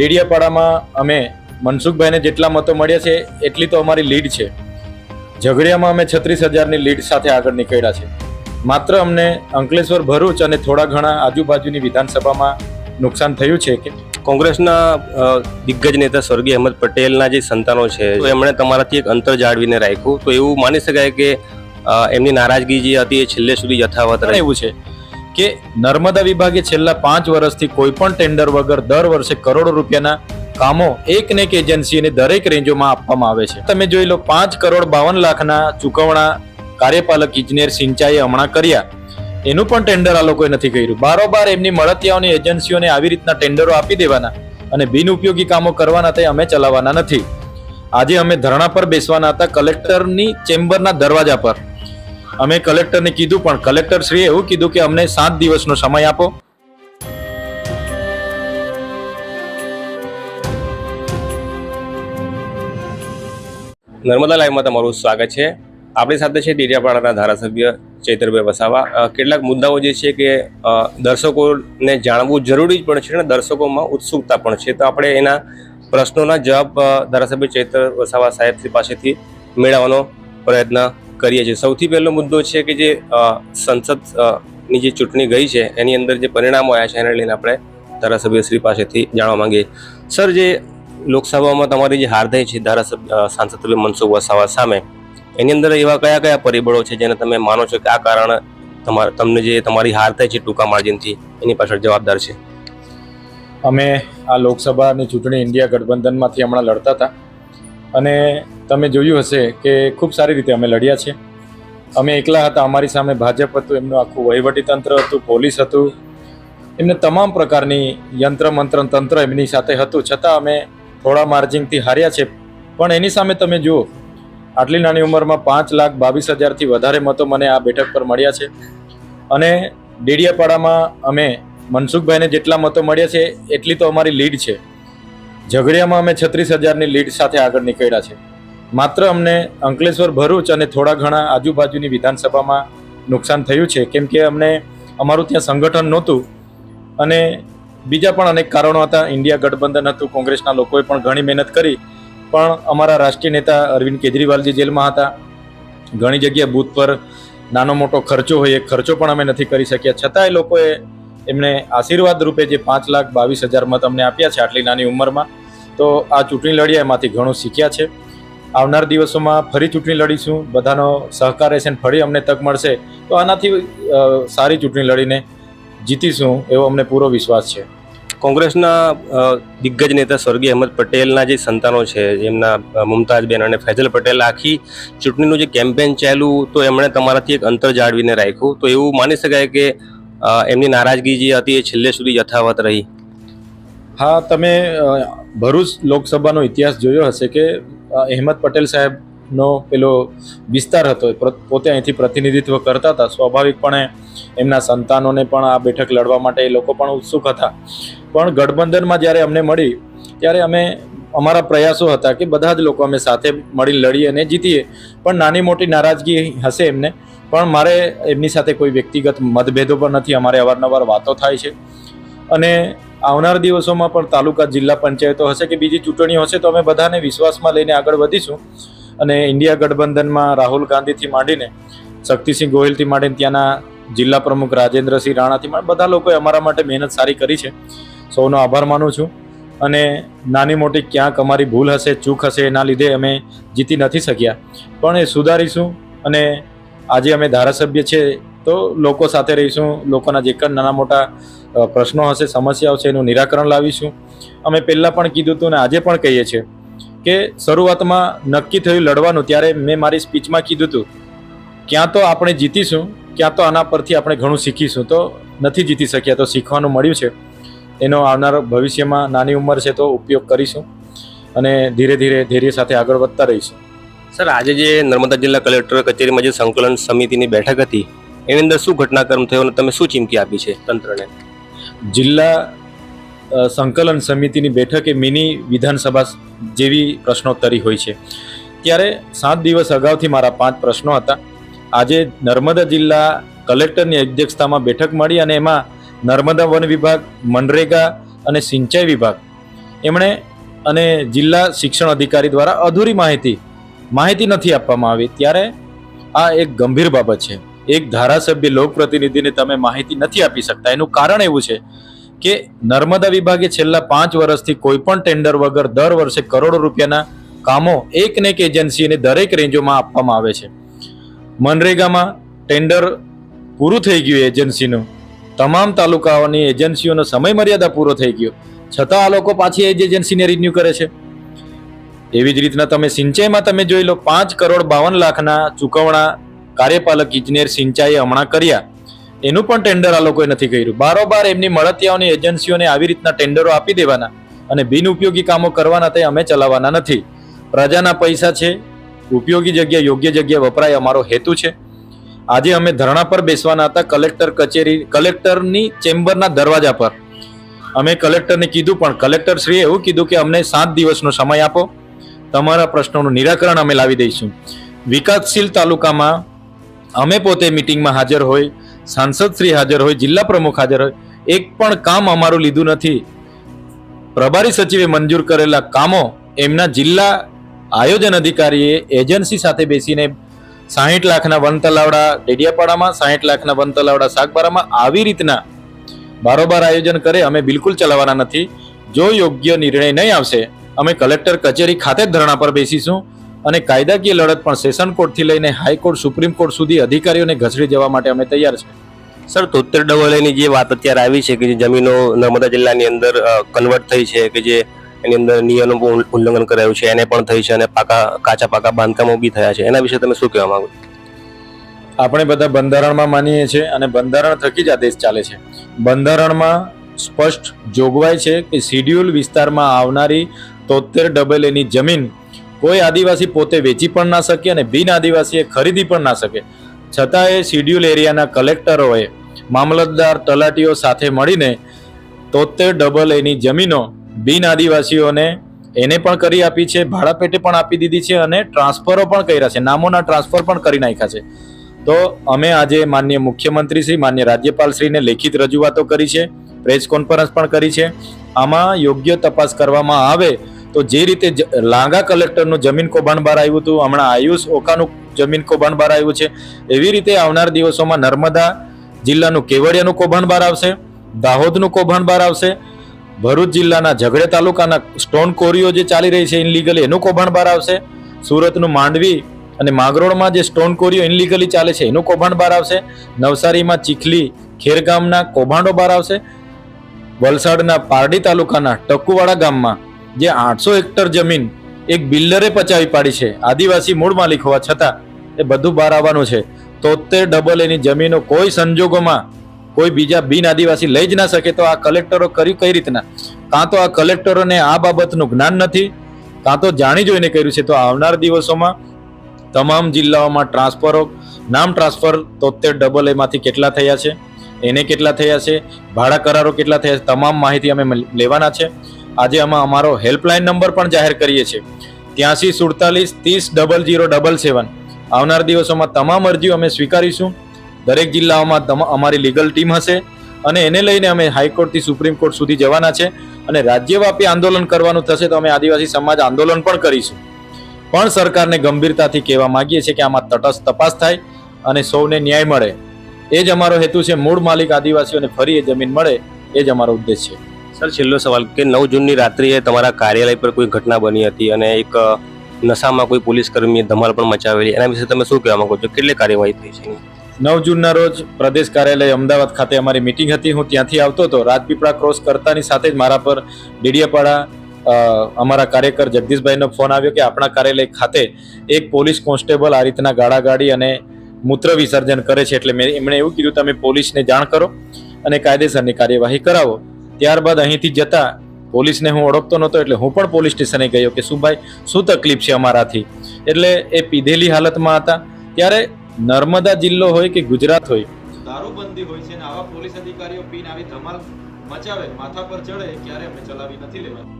ડેડિયાપાડામાં અમે મનસુખભાઈને જેટલા મતો મળ્યા છે એટલી તો અમારી લીડ છે. ઝઘડિયામાં અમે છત્રીસ હજારની લીડ સાથે આગળ નીકળ્યા છે. માત્ર અમને અંકલેશ્વર ભરૂચ અને થોડા ઘણા આજુબાજુની વિધાનસભામાં નુકસાન થયું છે કે? કોંગ્રેસના દિગ્ગજ નેતા સ્વર્ગીય અહેમદ પટેલના જે સંતાનો છે એમણે તમારાથી એક અંતર જાળવીને રાખ્યું. તો એવું માની શકાય કે એમની નારાજગી જે હતી એ છેલ્લે સુધી યથાવત રહેવું એવું છે. કે નર્મદા વિભાગે છેલ્લા પાંચ વર્ષથી કોઈ પણ ટેન્ડર વગર દર વર્ષે કરોડો રૂપિયાના કામો એક ને એક એજન્સીને દરેક રેન્જોમાં આપવામાં આવે છે. તમે જોઈ લો, પાંચ કરોડ બાવન લાખના ચૂકવણા કાર્યપાલક ઇજનેર સિંચાઈએ હમણાં કર્યા. એનું પણ ટેન્ડર આ લોકોએ નથી કર્યું. બારોબાર એમની મળતિયાઓની એજન્સીઓને આવી રીતના ટેન્ડરો આપી દેવાના અને બિનઉપયોગી કામો કરવાના તે અમે ચલાવવાના નથી. આજે અમે ધરણા પર બેસવાના હતા, કલેક્ટરની ચેમ્બરના દરવાજા પર. અમે કલેક્ટરને કીધું, પણ કલેક્ટર શ્રી એવું કીધું કે અમને સાત દિવસનો સમય આપો. નર્મદા લાઈવમાં તમારું સ્વાગત છે. આપણી સાથે છે ડેડિયાપાડાના ધારાસભ્ય ચૈતરભાઈ વસાવા. કેટલાક મુદ્દાઓ જે છે કે દર્શકોને જાણવું જરૂરી પણ છે અને દર્શકોમાં ઉત્સુકતા પણ છે. તો આપણે એના પ્રશ્નોના જવાબ ધારાસભ્ય ચૈતર વસાવા સાહેબ પાસેથી મેળવવાનો પ્રયત્ન કરીએ છીએ. સૌથી પહેલો મુદ્દો છે કે જે અ, સંસદ અ, ની જે ચૂંટણી ગઈ છે એની અંદર જે પરિણામો આવ્યા છે એને લઈને આપણે ધારાસભ્ય શ્રી પાસેથી જાણવા માંગીએ. સર જે લોકસભામાં તમારી જે હાર થઈ છે ધારાસભ્ય સાંસદ મનસુખ વસાવા સામે એની અંદર એવા કયા કયા પરિબળો છે જેને તમે માનો છો કે આ કારણ તમારા તમને જે તમારી હાર થઈ છે ટૂંકા માર્જિનથી એની પાછળ જવાબદાર છે? અમે આ લોકસભાની ચૂંટણી ઇન્ડિયા ગઠબંધનમાંથી હમણાં લડતા હતા. અને તમે જોયું હશે કે ખૂબ સારી રીતે અમે લડ્યા છે. અમે એકલા હતા, અમારી સામે ભાજપ હતું, એમનું આખું વહીવટી તંત્ર હતું, પોલીસ હતું. એમને તમામ પ્રકારની યંત્ર, મંત્ર તંત્ર એમની સાથે હતું. છતાં અમે થોડા માર્જિનથી હાર્યા છે. પણ એની સામે તમે જુઓ, આટલી નાની ઉંમરમાં પાંચ લાખ બાવીસ હજારથી વધારે મતો મને આ બેઠક પર મળ્યા છે. અને ડેડિયાપાડામાં અમે મનસુખભાઈને જેટલા મતો મળ્યા છે, એટલી તો અમારી લીડ છે. ઝઘડિયામાં અમે છત્રીસ હજારની લીડ સાથે આગળ નીકળ્યા છે. માત્ર અમને અંકલેશ્વર ભરૂચ અને થોડા ઘણા આજુબાજુની વિધાનસભામાં નુકસાન થયું છે, કેમ કે અમને અમારું ત્યાં સંગઠન નહોતું અને બીજા પણ અનેક કારણો હતા. ઇન્ડિયા ગઠબંધન હતું, કોંગ્રેસના લોકોએ પણ ઘણી મહેનત કરી, પણ અમારા રાષ્ટ્રીય નેતા અરવિંદ કેજરીવાલજી જેલમાં હતા. ઘણી જગ્યાએ બૂથ પર નાનો મોટો ખર્ચો હોય, એ ખર્ચો પણ અમે નથી કરી શક્યા. છતાં એ લોકોએ એમને આશીર્વાદ રૂપે જે પાંચ લાખ બાવીસ હજાર મત અમને આપ્યા છે, આટલી નાની ઉંમરમાં તો આ ચૂંટણી લડ્યા એમાંથી ઘણું શીખ્યા છે. આવનાર દિવસોમાં ફરી ચૂંટણી લડીશું. બધાનો સહકાર રહેશે અને ફરી અમને તક મળશે. તો આનાથી સારી ચૂંટણી લડીને જીતીશું એવો અમને પૂરો વિશ્વાસ છે. કોંગ્રેસના દિગ્ગજ નેતા સ્વર્ગીય અહેમદ પટેલના જે સંતાનો છે એમના મુમતાજબેન અને ફૈઝલ પટેલ આખી ચૂંટણીનું જે કેમ્પેન ચાલ્યું તો એમણે તમારાથી એક અંતર જાળવીને રાખ્યું. તો એવું માની શકાય કે એમની નારાજગી જે હતી એ છેલ્લે સુધી યથાવત રહી. હા તમે ભરૂચ લોકસભાનો ઇતિહાસ જોયો હશે કે અહેમદ પટેલ સાહેબનો પેલો વિસ્તાર હતો પોતે અહીંથી પ્રતિનિધિત્વ કરતા હતા. સ્વાભાવિકપણે એમના સંતાનોને પણ આ બેઠક લડવા માટે એ લોકો પણ ઉત્સુક હતા. પણ ગઠબંધનમાં જ્યારે અમને મળી, ત્યારે અમે અમારા પ્રયાસો હતા કે બધા જ લોકો અમે સાથે મળી લડીએ અને જીતીએ. પણ નાની મોટી નારાજગી હશે એમને, પણ મારે એમની સાથે કોઈ વ્યક્તિગત મતભેદો પણ નથી. અમારે અવારનવાર વાતો થાય છે. અને આવનાર દિવસોમાં પણ તાલુકા જિલ્લા પંચાયતો હશે કે બીજી ચૂંટણીઓ હશે તો અમે બધાને વિશ્વાસમાં લઈને આગળ વધીશું. અને ઇન્ડિયા ગઠબંધનમાં રાહુલ ગાંધીથી માંડીને શક્તિસિંહ ગોહિલથી માંડીને ત્યાંના જિલ્લા પ્રમુખ રાજેન્દ્રસિંહ રાણાથી માંડી બધા લોકોએ અમારા માટે મહેનત સારી કરી છે. સૌનો આભાર માનું છું. અને નાની મોટી ક્યાંક અમારી ભૂલ હશે, ચૂક હશે એના લીધે અમે જીતી નથી શક્યા. પણ એ સુધારીશું અને આજે અમે ધારાસભ્ય છે તો લોકો સાથે રહીશું. લોકોના જે કંઈ નાના મોટા પ્રશ્નો હશે, સમસ્યાઓ છે એનું નિરાકરણ લાવીશું. અમે પહેલાં પણ કીધું હતું ને આજે પણ કહીએ છીએ કે શરૂઆતમાં નક્કી થયું લડવાનું, ત્યારે મેં મારી સ્પીચમાં કીધું હતું, ક્યાં તો આપણે જીતીશું, ક્યાં તો આના પરથી આપણે ઘણું શીખીશું. તો નથી જીતી શક્યા, તો શીખવાનું મળ્યું છે. એનો આવનાર ભવિષ્યમાં નાની ઉંમર છે તો ઉપયોગ કરીશું અને ધીરે ધીરે ધૈર્ય સાથે આગળ વધતા રહીશું. સર, આજે જે નર્મદા જિલ્લા કલેક્ટર કચેરીમાં જે સંકલન સમિતિની બેઠક હતી, એની અંદર શું ઘટનાક્રમ થયો અને તમે શું ચીમકી આપી છે તંત્રને? જિલ્લા સંકલન સમિતિની બેઠકે મિની વિધાનસભા જેવી પ્રશ્નોત્તરી હોય છે. ત્યારે સાત દિવસ અગાઉથી મારા પાંચ પ્રશ્નો હતા. આજે નર્મદા જિલ્લા કલેક્ટરની અધ્યક્ષતામાં બેઠક મળી અને એમાં નર્મદા વન વિભાગ, મનરેગા અને સિંચાઈ વિભાગ. એમણે અને જિલ્લા શિક્ષણ અધિકારી દ્વારા અધૂરી માહિતી માહિતી નથી આપવામાં આવી. ત્યારે આ એક ગંભીર બાબત છે. એક ધારાસભ્ય લોકપ્રતિનિધિને તમે માહિતી નથી આપી શકતા. એનું કારણ એવું છે કે નર્મદા વિભાગે છેલ્લા પાંચ વર્ષથી કોઈ પણ ટેન્ડર વગર દર વર્ષે કરોડો રૂપિયાના કામો એક ને એક એજન્સીને દરેક રેન્જોમાં આપવામાં આવે છે. મનરેગામાં ટેન્ડર પૂરું થઈ ગયું એજન્સીનું. તમામ તાલુકાઓની એજન્સીઓનો સમય મર્યાદા પૂરો થઈ ગયો. છતાં આ લોકો પાછી એ જ એજન્સીને રિન્યુ કરે છે. એવી જ રીતના તમે સિંચાઈમાં તમે જોઈ લો પાંચ કરોડ બાવન લાખના ચૂકવણા કાર્યપાલક ઇજનેર સિંચાઈએ હમણાં કર્યા. એનું પણ ટેન્ડર આ લોકોએ નથી કર્યું. બારોબાર એમની મળતિયાઓની એજન્સીઓને આવી રીતના ટેન્ડરો આપી દેવાના અને બિનઉપયોગી કામો કરવાના તે અમે ચલાવવાના નથી. પ્રજાના પૈસા છે, ઉપયોગી જગ્યા, યોગ્ય જગ્યા વપરાય અમારો હેતુ છે. આજે અમે ધરણા પર બેસવાના હતા કલેક્ટર કચેરી, કલેક્ટરની ચેમ્બરના દરવાજા પર. અમે કલેક્ટરને કીધું પણ કલેક્ટરશ્રીએ એવું કીધું કે અમને સાત દિવસનો સમય આપો. તમારા પ્રશ્નોનું નિરાકરણ અમે લાવી દઈશું. વિકાસશીલ તાલુકામાં અમે પોતે મિટિંગમાં હાજર હોય, સાંસદ શ્રી હાજર હોય, જિલ્લા પ્રમુખ હાજર હોય, એક પણ કામ અમારું લીધું નથી. પ્રભારી સચિવે મંજૂર કરેલા કામો એમના જિલ્લા આયોજન અધિકારીએ એજન્સી સાથે બેસીને સાહીઠ લાખના વન તલાવડા ડેડિયાપાડામાં, સાહીઠ લાખના વન તલાવડા સાગબારામાં આવી રીતના બારોબાર આયોજન કરે, અમે બિલકુલ ચલાવવાના નથી. જો યોગ્ય નિર્ણય નહીં આવશે, અમે કલેક્ટર કચેરી ખાતે જ ધરણા પર બેસીશું. અને કાયદાકીય લડત પણ સેશન કોર્ટથી લઈને હાઈકોર્ટ સુપ્રીમ કોર્ટ સુધી અધિકારીઓને ઘસડી જવા માટે અમે તૈયાર છે. સર તોતેર ડબલની જે વાત અત્યારે આવી છે કે જે જમીનો નર્મદા જિલ્લાની અંદર કન્વર્ટ થઈ છે કે જે એની અંદર નિયમો ઉલ્લંઘન કરાયું છે એને પણ થઈ છે અને પાકા કાચા પાકા બાંધકામો બી થયા છે. એના વિશે તમે શું કહેવા માંગો? આપણે બધા બંધારણમાં માનીએ છીએ અને બંધારણ થકી જ આ દેશ ચાલે છે. બંધારણમાં સ્પષ્ટ જોગવાઈ છે કે શિડ્યુલ વિસ્તારમાં આવનારી તોતેર ડબલ એની જમીન કોઈ આદિવાસી પોતે વેચી પણ ના શકે અને બિન આદિવાસીએ ખરીદી પણ ના શકે. છતાં એ શિડ્યુલ એરિયાના કલેક્ટરોએ મામલતદાર તલાટીઓ સાથે મળીને તોતેર ડબલ એની જમીનો બિન આદિવાસીઓને એને પણ કરી આપી છે, ભાડા પેટે પણ આપી દીધી છે અને ટ્રાન્સફરો પણ કર્યા છે. નામોના ટ્રાન્સફર પણ કરી નાખ્યા છે. તો અમે આજે માન્ય મુખ્યમંત્રી શ્રી માન્ય રાજ્યપાલ શ્રીને લેખિત રજૂઆતો કરી છે, પ્રેસ કોન્ફરન્સ પણ કરી છે. આમાં યોગ્ય તપાસ કરવામાં આવે તો જે રીતે લાંગા કલેક્ટરનું જમીન કૌભાંડ બહાર આવ્યું હતું, હમણાં આયુષ ઓકાનું જમીન કૌભાંડ બહાર આવ્યું છે. એવી રીતે આવનાર દિવસોમાં નર્મદા જિલ્લાનું કેવડિયાનું કૌભાંડ બહાર આવશે, દાહોદનું કૌભાંડ બહાર આવશે, ભરૂચ જિલ્લાના ઝઘડે તાલુકાના સ્ટોન કોરીઓ જે ચાલી રહી છે ઇનલીગલી એનું કૌભાંડ બહાર આવશે. સુરતનું માંડવી અને માંગરોળમાં જે સ્ટોન કોરીઓ ઇનલીગલી ચાલે છે, એનું કૌભાંડ બહાર આવશે. નવસારીમાં ચીખલી, ખેરગામના કૌભાંડો બહાર આવશે. વલસાડના પારડી તાલુકાના ટકુવાડા ગામમાં જે આઠસો હેક્ટર જમીન એક બિલ્ડરે પચાવી પાડી છે. આદિવાસી મૂળ માલિક હોવા છતાં એ બધું બહાર આવવાનું છે. તોતેર ડબલ એની જમીનો કોઈ સંજોગોમાં કોઈ બીજા બિન આદિવાસી લઈ જ ના શકે તો આ કલેક્ટરો કરી કઈ રીતના? કાં તો આ કલેક્ટરોને આ બાબતનું જ્ઞાન નથી, કાં તો જાણી જોઈને કર્યું છે. તો આવનાર દિવસોમાં તમામ જિલ્લાઓમાં ટ્રાન્સફરો, નામ ટ્રાન્સફર તોતેર ડબલ એમાંથી કેટલા થયા છે? એને કેટલા થયા છે? ભાડા કરારો કેટલા થયા છે? તમામ માહિતી અમે લેવાના છે. આજે આમાં અમારો હેલ્પલાઇન નંબર પણ જાહેર કરીએ છીએ. ત્યાંસી સુડતાલીસ ત્રીસ ડબલ જીરો ડબલ સેવન. આવનાર દિવસોમાં તમામ અરજીઓ અમે સ્વીકારીશું. દરેક જિલ્લાઓમાં અમારી લીગલ ટીમ હશે અને એને લઈને અમે હાઈકોર્ટથી સુપ્રીમ કોર્ટ સુધી જવાના છે અને રાજ્યવ્યાપી આંદોલન કરવાનું થશે તો અમે આદિવાસી સમાજ આંદોલન પણ કરીશું. પણ સરકારને ગંભીરતાથી કહેવા માગીએ છીએ કે આમાં તટસ્થ તપાસ થાય અને સૌને ન્યાય મળે. એ જ અમારો હેતુ છે. મૂળ માલિક આદિવાસીઓને ફરી એ જમીન મળે, એ જ અમારો ઉદ્દેશ છે. સર, છેલ્લો સવાલ કે નવ જૂનની રાત્રિએ તમારા કાર્યાલય પર કોઈ ઘટના બની હતી અને એક નશામાં કોઈ પોલીસ કર્મીએ ધમાલ પણ મચાવેલી? એના વિશે તમે શું કહેવા માંગો છો? કેટલી કાર્યવાહી થઈ છે નવ જૂનના રોજ પ્રદેશ કાર્યાલય અમદાવાદ ખાતે અમારી મિટિંગ હતી. હું ત્યાંથી આવતો હતો. રાજપીપળા ક્રોસ કરતાની સાથે જ મારા પર ડેડિયાપાડા અમારા કાર્યકર જગદીશભાઈનો ફોન આવ્યો કે આપણા કાર્યાલય ખાતે એક પોલીસ કોન્સ્ટેબલ આ રીતના ગાડાગાડી અને મૂત્ર વિસર્જન કરે છે. એટલે મેં, એમણે એવું કીધું, તમે પોલીસને જાણ કરો અને કાયદેસરની કાર્યવાહી કરાવો. ત્યારબાદ અહીંથી જતા પોલીસને હું ઓળખતો નહોતો એટલે હું પણ પોલીસ સ્ટેશને ગયો કે શું ભાઈ, શું તકલીફ છે અમારાથી? એટલે એ પીધેલી હાલતમાં હતા. ત્યારે નર્મદા જિલ્લો હોય કે ગુજરાત હોય, દારૂબંધી હોય છે આવા પોલીસ અધિકારીઓ પીને આવી ધમાલ મચાવે, માથા પર ચડે, ક્યારે અમે ચલાવી નથી લેવાની